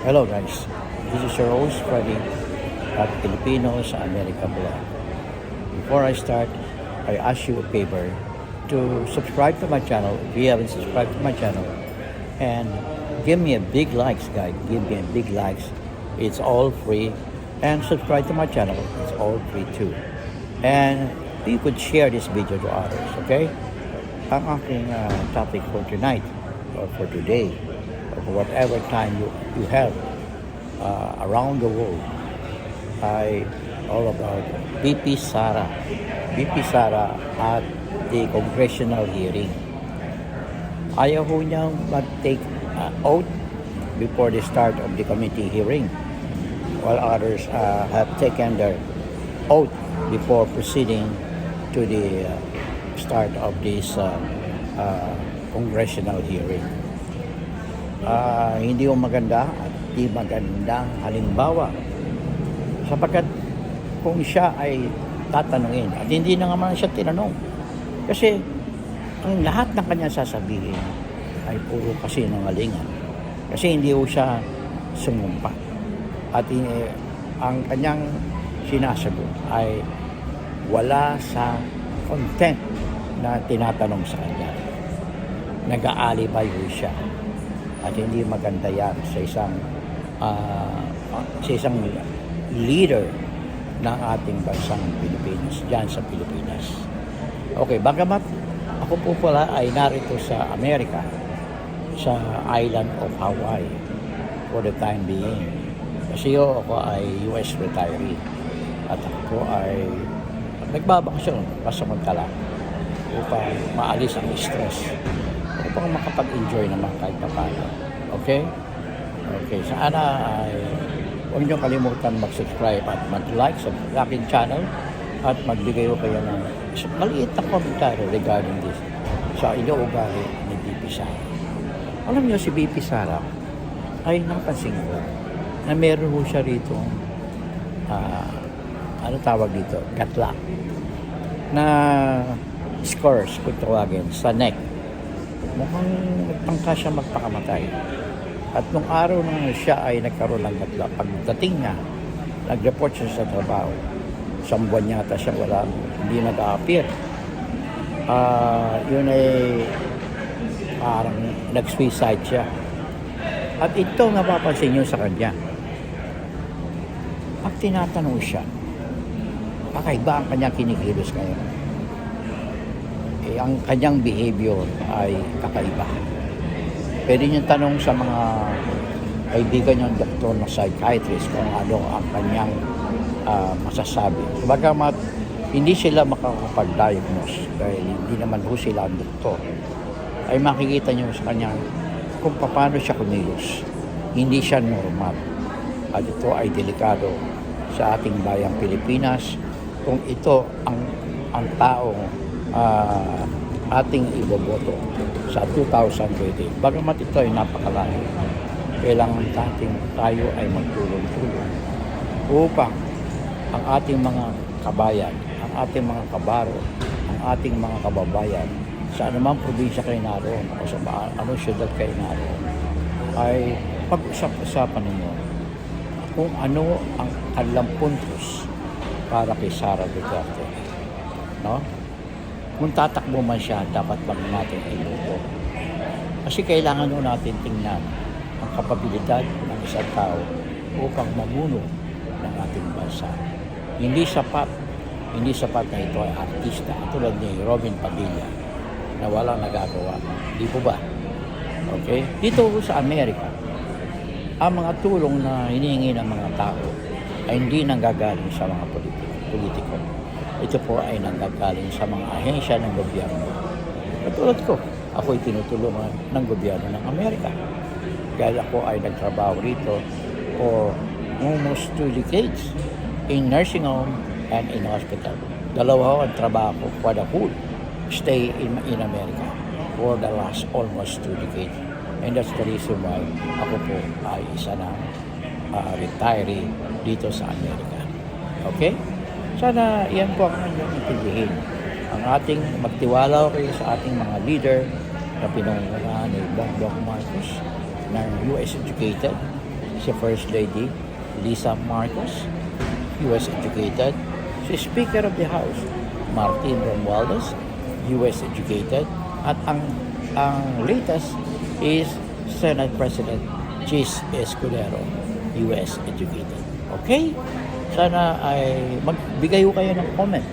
Hello guys, this is your host Freddy at Filipino sa America. Before I start, I ask you a favor to subscribe to my channel if you haven't subscribed to my channel and give me a big likes guys, give me a big likes. It's all free and subscribe to my channel, it's all free too. And you could share this video to others, okay? Ang aking uh, topic for tonight or for today whatever time you, you have uh, around the world ay all about BP Sara. BP Sara at the congressional hearing. Ayaw ho niyang mag-take uh, oath before the start of the committee hearing while others uh, have taken their oath before proceeding to the uh, start of this uh, uh, congressional hearing. Ah, hindi yung maganda at di magandang halimbawa sapagkat kung siya ay tatanungin at hindi na naman siya tinanong. Kasi ang lahat ng kanya sasabihin ay puro kasi nangalingan kasi hindi ho siya sumumpa. At ini, ang kanyang sinasagot ay wala sa content na tinatanong sa kanya. Nag-aalibay siya at hindi maganda yan sa isang ah, sa isang leader ng ating bansang Pilipinas, dyan sa Pilipinas. Okay, bagamat ako po pala ay narito sa Amerika, sa island of Hawaii for the time being. Kasi yo, ako ay US retiree at ako ay nagbabakasyon pasamantala upang maalis ang stress upang makapag-enjoy naman kahit paano. Okay? Okay, sana ay huwag niyo kalimutan mag-subscribe at mag-like sa aking channel at magbigay ko kayo ng maliit na komentaryo regarding this sa inuugali ni BP Sara. Alam niyo si BP Sara ay napansin ko na meron ho siya rito ah, ano tawag dito? Gatla na scores kung tawagin sa neck mukhang nagtangka siya magpakamatay. At nung araw na siya ay nagkaroon ng gatla, pagdating niya, nag-report siya sa trabaho. Isang buwan yata siya wala, hindi nag-a-appear. Ah, yun ay parang nag-suicide siya. At ito napapansin niyo sa kanya. Pag tinatanong siya, kakaiba ang kanyang kinikilos ngayon eh, ang kanyang behavior ay kakaiba. Pwede niyong tanong sa mga kaibigan niyang doktor na psychiatrist kung ano ang kanyang ah, masasabi. Bagamat hindi sila makakapag-diagnose dahil hindi naman ho sila ang doktor, ay makikita niyo sa kanyang kung paano siya kumilos. Hindi siya normal. At ito ay delikado sa ating bayang Pilipinas kung ito ang ang taong ah, ating iboboto sa 2020. Bagamat ito ay napakalayo, kailangan natin tayo ay magtulong-tulong upang ang ating mga kabayan, ang ating mga kabaro, ang ating mga kababayan sa anumang probinsya kayo naroon o sa anong syudad kayo naroon ay pag-usap-usapan ninyo kung ano ang kanilang puntos para kay Sara Duterte. No? Kung tatakbo man siya, dapat wag natin iluto. Kasi kailangan nun natin tingnan ang kapabilidad ng isang tao upang mamuno ng ating bansa. Hindi sapat, hindi sapat na ito ay artista tulad ni Robin Padilla na walang nagagawa. Di po ba? Okay? Dito sa Amerika, ang mga tulong na hinihingi ng mga tao ay hindi nanggagaling sa mga politi- politiko. Ito po ay nanggagaling sa mga ahensya ng gobyerno. Katulad ko, ako ay tinutulungan ng gobyerno ng Amerika. Dahil ako ay nagtrabaho rito for almost two decades in nursing home and in hospital. Dalawa ho ang trabaho ko for the whole stay in, in America for the last almost two decades. And that's the reason why ako po ay isa ng uh, retiree dito sa Amerika. Okay? Sana yan po ang inyong intindihin. Ang ating magtiwala kayo sa ating mga leader na pinangungunahan ni Bongbong Marcos na US educated si First Lady Lisa Marcos, U.S. educated. Si Speaker of the House, Martin Romualdez, U.S. educated. At ang ang latest is Senate President Chis Escudero, U.S. educated. Okay? Sana ay magbigay ko kayo ng comment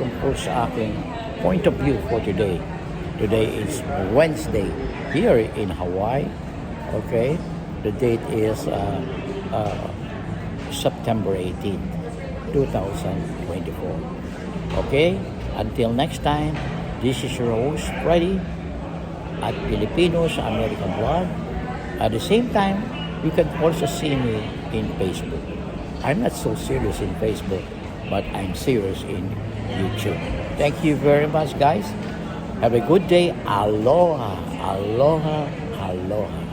tungkol sa aking point of view for today. Today is Wednesday here in Hawaii. Okay? The date is uh, uh, September 18, 2024. Okay? Until next time, this is your host, Freddy, at Filipino sa American Blog. At the same time, you can also see me in Facebook. I'm not so serious in Facebook, but I'm serious in YouTube. Thank you very much, guys. Have a good day. Aloha, aloha, aloha.